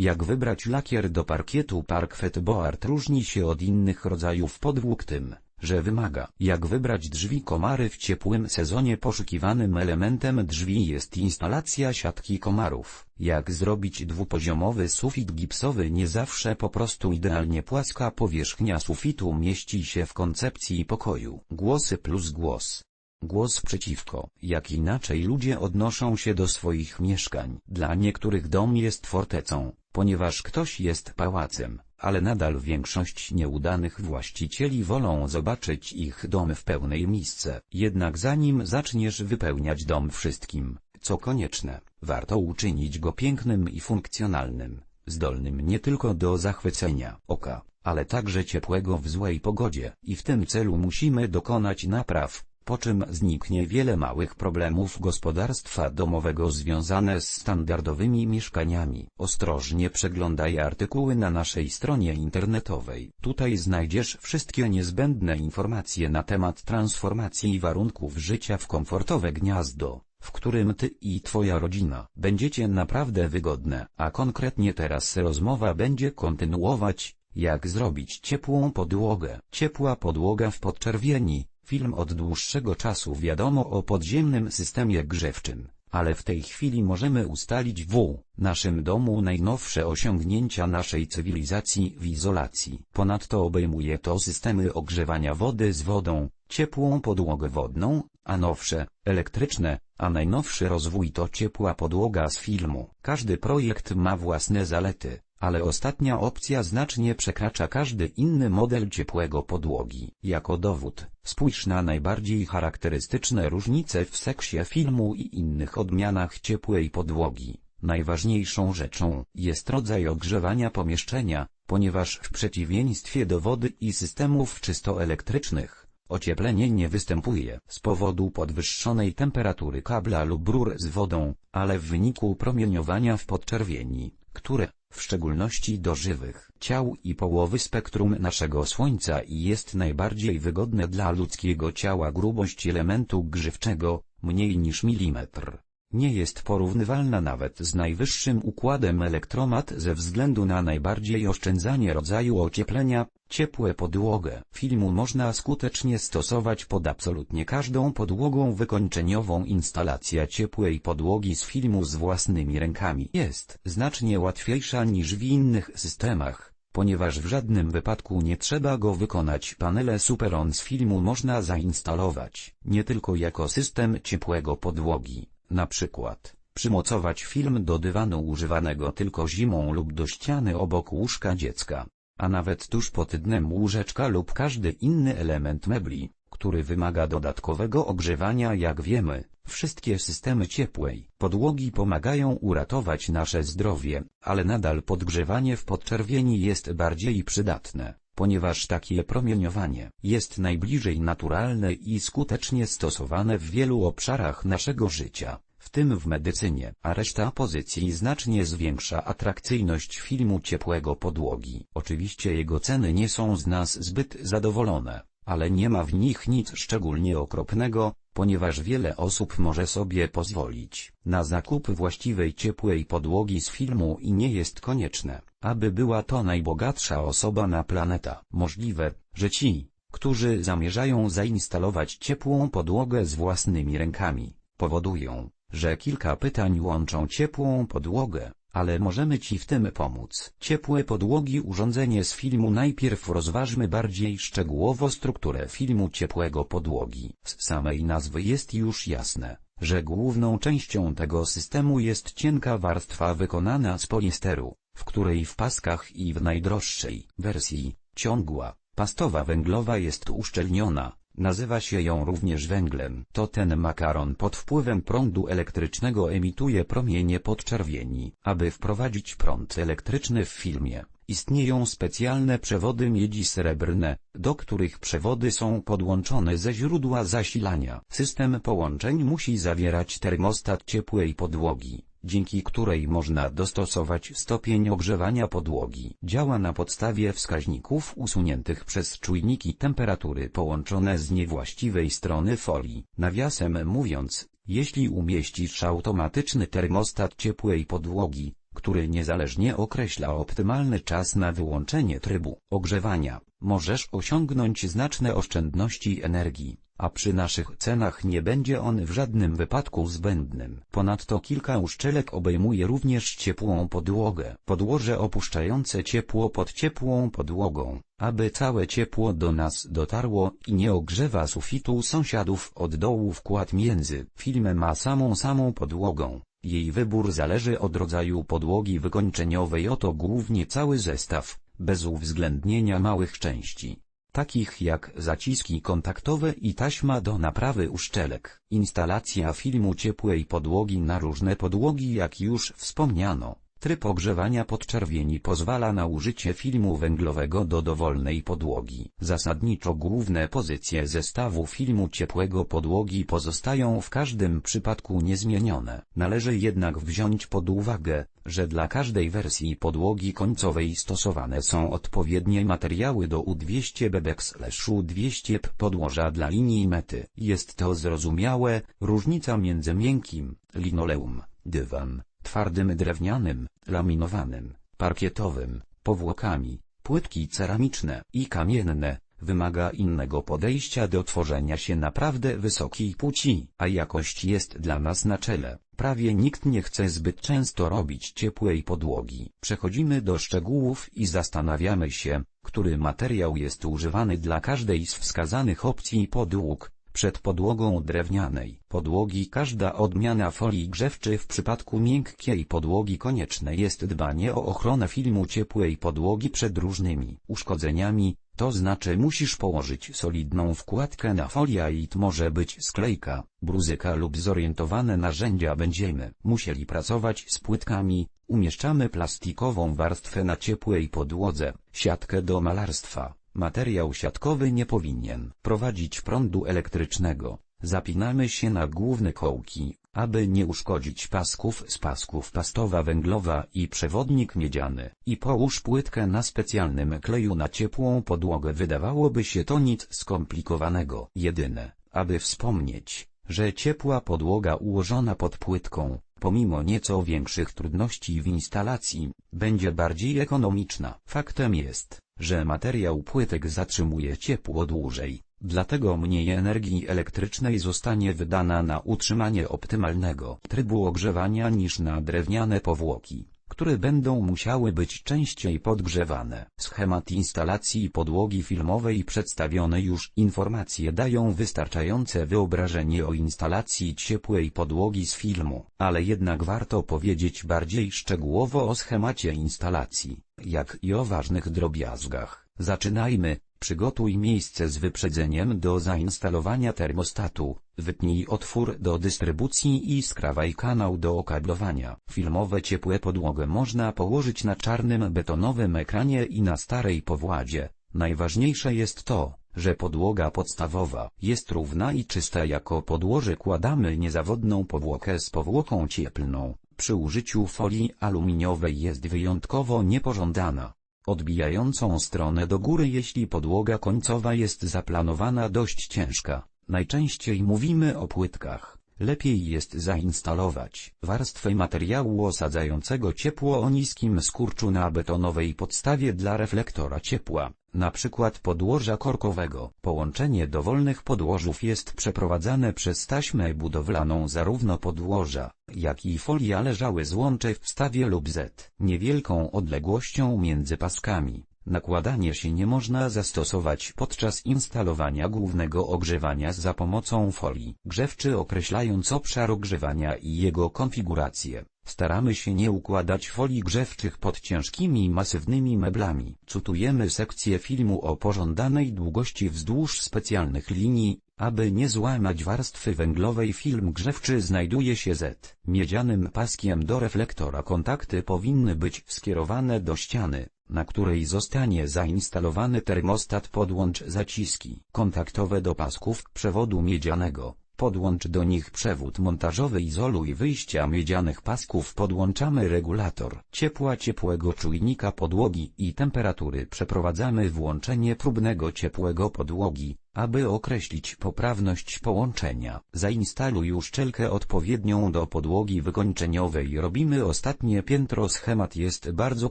Jak wybrać lakier do parkietu Parquet Board różni się od innych rodzajów podwłók tym, że wymaga. Jak wybrać drzwi komary w ciepłym sezonie poszukiwanym elementem drzwi jest instalacja siatki komarów. Jak zrobić dwupoziomowy sufit gipsowy nie zawsze po prostu idealnie płaska powierzchnia sufitu mieści się w koncepcji pokoju. Głosy plus głos. Głos przeciwko, jak inaczej ludzie odnoszą się do swoich mieszkań. Dla niektórych dom jest fortecą, ponieważ ktoś jest pałacem, ale nadal większość nieudanych właścicieli wolą zobaczyć ich dom w pełnej miejsce. Jednak zanim zaczniesz wypełniać dom wszystkim, co konieczne, warto uczynić go pięknym i funkcjonalnym, zdolnym nie tylko do zachwycenia oka, ale także ciepłego w złej pogodzie. I w tym celu musimy dokonać napraw, po czym zniknie wiele małych problemów gospodarstwa domowego związane z standardowymi mieszkaniami. Ostrożnie przeglądaj artykuły na naszej stronie internetowej. Tutaj znajdziesz wszystkie niezbędne informacje na temat transformacji warunków życia w komfortowe gniazdo w którym ty i twoja rodzina będziecie naprawdę wygodne, a konkretnie teraz rozmowa będzie kontynuować, jak zrobić ciepłą podłogę. Ciepła podłoga w podczerwieni, Film od dłuższego czasu wiadomo o podziemnym systemie grzewczym, ale w tej chwili możemy ustalić w naszym domu najnowsze osiągnięcia naszej cywilizacji w izolacji. Ponadto obejmuje to systemy ogrzewania wody z wodą, ciepłą podłogę wodną, a nowsze, elektryczne, a najnowszy rozwój to ciepła podłoga z filmu. Każdy projekt ma własne zalety, ale ostatnia opcja znacznie przekracza każdy inny model ciepłego podłogi. Jako dowód, spójrz na najbardziej charakterystyczne różnice w seksie filmu i innych odmianach ciepłej podłogi. Najważniejszą rzeczą jest rodzaj ogrzewania pomieszczenia, ponieważ w przeciwieństwie do wody i systemów czysto elektrycznych, ocieplenie nie występuje z powodu podwyższonej temperatury kabla lub rur z wodą, ale w wyniku promieniowania w podczerwieni, które w szczególności do żywych ciał i połowy spektrum naszego Słońca i jest najbardziej wygodne dla ludzkiego ciała grubość elementu grzywczego, mniej niż milimetr. Nie jest porównywalna nawet z najwyższym układem elektromat ze względu na najbardziej oszczędzanie rodzaju ocieplenia, ciepłe podłogę. Filmu można skutecznie stosować pod absolutnie każdą podłogą wykończeniową. Instalacja ciepłej podłogi z filmu z własnymi rękami jest znacznie łatwiejsza niż w innych systemach ponieważ w żadnym wypadku nie trzeba go wykonać. Panele Superon z filmu można zainstalować, nie tylko jako system ciepłego podłogi, na przykład, przymocować film do dywanu używanego tylko zimą lub do ściany obok łóżka dziecka, a nawet tuż pod dnem łóżeczka lub każdy inny element mebli, który wymaga dodatkowego ogrzewania jak wiemy, wszystkie systemy ciepłej podłogi pomagają uratować nasze zdrowie, ale nadal podgrzewanie w podczerwieni jest bardziej przydatne ponieważ takie promieniowanie jest najbliżej naturalne i skutecznie stosowane w wielu obszarach naszego życia, w tym w medycynie, a reszta pozycji znacznie zwiększa atrakcyjność filmu ciepłego podłogi. Oczywiście jego ceny nie są z nas zbyt zadowolone, ale nie ma w nich nic szczególnie okropnego, ponieważ wiele osób może sobie pozwolić na zakup właściwej ciepłej podłogi z filmu i nie jest konieczne, aby była to najbogatsza osoba na planeta. Możliwe, że ci, którzy zamierzają zainstalować ciepłą podłogę z własnymi rękami, powodują, że kilka pytań łączą ciepłą podłogę, ale możemy Ci w tym pomóc. Ciepłe podłogi urządzenie z filmu Najpierw rozważmy bardziej szczegółowo strukturę filmu ciepłego podłogi. Z samej nazwy jest już jasne, że główną częścią tego systemu jest cienka warstwa wykonana z poliesteru, w której w paskach i w najdroższej wersji, ciągła, pastowa węglowa jest uszczelniona, Nazywa się ją również węglem. To ten makaron pod wpływem prądu elektrycznego emituje promienie podczerwieni. Aby wprowadzić prąd elektryczny w filmie, istnieją specjalne przewody miedzi srebrne, do których przewody są podłączone ze źródła zasilania. System połączeń musi zawierać termostat ciepłej podłogi dzięki której można dostosować stopień ogrzewania podłogi. Działa na podstawie wskaźników usuniętych przez czujniki temperatury połączone z niewłaściwej strony folii. Nawiasem mówiąc, jeśli umieścisz automatyczny termostat ciepłej podłogi, który niezależnie określa optymalny czas na wyłączenie trybu ogrzewania. Możesz osiągnąć znaczne oszczędności energii a przy naszych cenach nie będzie on w żadnym wypadku zbędnym. Ponadto kilka uszczelek obejmuje również ciepłą podłogę. Podłoże opuszczające ciepło pod ciepłą podłogą, aby całe ciepło do nas dotarło i nie ogrzewa sufitu sąsiadów od dołu wkład między filmem a samą samą podłogą. Jej wybór zależy od rodzaju podłogi wykończeniowej oto głównie cały zestaw, bez uwzględnienia małych części takich jak zaciski kontaktowe i taśma do naprawy uszczelek. Instalacja filmu ciepłej podłogi na różne podłogi jak już wspomniano. Tryb ogrzewania podczerwieni pozwala na użycie filmu węglowego do dowolnej podłogi. Zasadniczo główne pozycje zestawu filmu ciepłego podłogi pozostają w każdym przypadku niezmienione. Należy jednak wziąć pod uwagę, że dla każdej wersji podłogi końcowej stosowane są odpowiednie materiały do U200 BBX-U200 podłoża dla linii mety. Jest to zrozumiałe, różnica między miękkim, linoleum, dywan, twardym drewnianym, laminowanym, parkietowym, powłokami, płytki ceramiczne i kamienne, wymaga innego podejścia do tworzenia się naprawdę wysokiej płci, a jakość jest dla nas na czele. Prawie nikt nie chce zbyt często robić ciepłej podłogi. Przechodzimy do szczegółów i zastanawiamy się, który materiał jest używany dla każdej z wskazanych opcji podłóg, przed podłogą drewnianej. Podłogi każda odmiana folii grzewczy w przypadku miękkiej podłogi konieczne jest dbanie o ochronę filmu ciepłej podłogi przed różnymi uszkodzeniami, to znaczy musisz położyć solidną wkładkę na folię i to może być sklejka, bruzyka lub zorientowane narzędzia będziemy musieli pracować z płytkami, umieszczamy plastikową warstwę na ciepłej podłodze, siatkę do malarstwa, Materiał siatkowy nie powinien prowadzić prądu elektrycznego. Zapinamy się na główne kołki, aby nie uszkodzić pasków z pasków pastowa węglowa i przewodnik miedziany. I połóż płytkę na specjalnym kleju na ciepłą podłogę. Wydawałoby się to nic skomplikowanego. Jedyne, aby wspomnieć, że ciepła podłoga ułożona pod płytką, pomimo nieco większych trudności w instalacji, będzie bardziej ekonomiczna. Faktem jest, że materiał płytek zatrzymuje ciepło dłużej, dlatego mniej energii elektrycznej zostanie wydana na utrzymanie optymalnego trybu ogrzewania niż na drewniane powłoki które będą musiały być częściej podgrzewane. Schemat instalacji podłogi filmowej przedstawione już informacje dają wystarczające wyobrażenie o instalacji ciepłej podłogi z filmu, ale jednak warto powiedzieć bardziej szczegółowo o schemacie instalacji, jak i o ważnych drobiazgach. Zaczynajmy, Przygotuj miejsce z wyprzedzeniem do zainstalowania termostatu, wytnij otwór do dystrybucji i skrawaj kanał do okablowania. Filmowe ciepłe podłogę można położyć na czarnym betonowym ekranie i na starej powładzie. Najważniejsze jest to, że podłoga podstawowa jest równa i czysta jako podłoże kładamy niezawodną powłokę z powłoką cieplną. Przy użyciu folii aluminiowej jest wyjątkowo niepożądana odbijającą stronę do góry jeśli podłoga końcowa jest zaplanowana dość ciężka. Najczęściej mówimy o płytkach. Lepiej jest zainstalować warstwę materiału osadzającego ciepło o niskim skurczu na betonowej podstawie dla reflektora ciepła, przykład podłoża korkowego. Połączenie dowolnych podłożów jest przeprowadzane przez taśmę budowlaną zarówno podłoża, jak i folia leżały złącze w wstawie lub z niewielką odległością między paskami. Nakładanie się nie można zastosować podczas instalowania głównego ogrzewania za pomocą folii grzewczy określając obszar ogrzewania i jego konfigurację. Staramy się nie układać folii grzewczych pod ciężkimi masywnymi meblami. Cutujemy sekcję filmu o pożądanej długości wzdłuż specjalnych linii, aby nie złamać warstwy węglowej film grzewczy znajduje się z miedzianym paskiem do reflektora. Kontakty powinny być skierowane do ściany, na której zostanie zainstalowany termostat podłącz zaciski kontaktowe do pasków przewodu miedzianego. Podłącz do nich przewód montażowy izoluj wyjścia miedzianych pasków podłączamy regulator ciepła ciepłego czujnika podłogi i temperatury przeprowadzamy włączenie próbnego ciepłego podłogi Aby określić poprawność połączenia, zainstaluj uszczelkę odpowiednią do podłogi wykończeniowej. Robimy ostatnie piętro. Schemat jest bardzo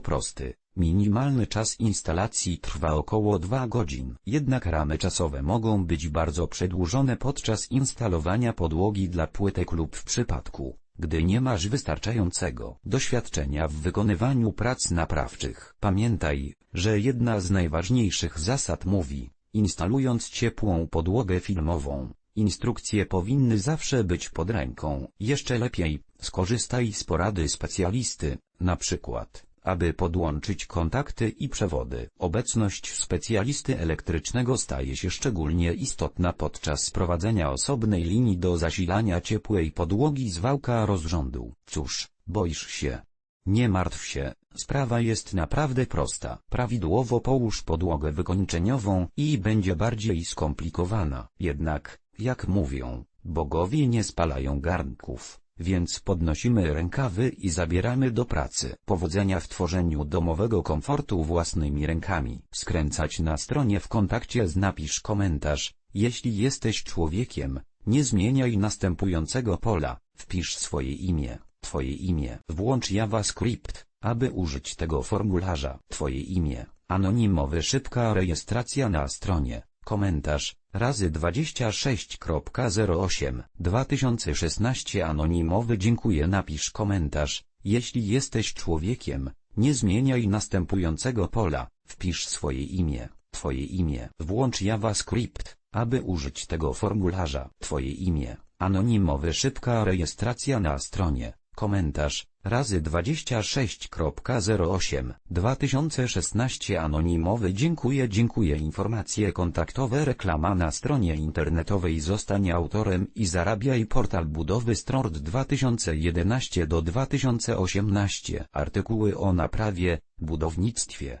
prosty. Minimalny czas instalacji trwa około 2 godzin. Jednak ramy czasowe mogą być bardzo przedłużone podczas instalowania podłogi dla płytek lub w przypadku, gdy nie masz wystarczającego doświadczenia w wykonywaniu prac naprawczych. Pamiętaj, że jedna z najważniejszych zasad mówi, instalując ciepłą podłogę filmową, instrukcje powinny zawsze być pod ręką. Jeszcze lepiej, skorzystaj z porady specjalisty, na przykład, aby podłączyć kontakty i przewody. Obecność specjalisty elektrycznego staje się szczególnie istotna podczas prowadzenia osobnej linii do zasilania ciepłej podłogi z wałka rozrządu. Cóż, boisz się? Nie martw się, sprawa jest naprawdę prosta. Prawidłowo połóż podłogę wykończeniową i będzie bardziej skomplikowana. Jednak, jak mówią, bogowie nie spalają garnków, więc podnosimy rękawy i zabieramy do pracy. Powodzenia w tworzeniu domowego komfortu własnymi rękami. Skręcać na stronie w kontakcie z napisz komentarz, jeśli jesteś człowiekiem, nie zmieniaj następującego pola, wpisz swoje imię. Twoje imię. Włącz JavaScript, aby użyć tego formularza. Twoje imię. Anonimowy szybka rejestracja na stronie. Komentarz. Razy 26.08 2016 Anonimowy dziękuję napisz komentarz. Jeśli jesteś człowiekiem, nie zmieniaj następującego pola. Wpisz swoje imię. Twoje imię. Włącz JavaScript, aby użyć tego formularza. Twoje imię. Anonimowy szybka rejestracja na stronie. Komentarz, razy 26.08 2016 Anonimowy Dziękuję Dziękuję. Informacje kontaktowe Reklama na stronie internetowej Zostań autorem i zarabiaj Portal budowy Strord 2011 do 2018 Artykuły o naprawie, budownictwie,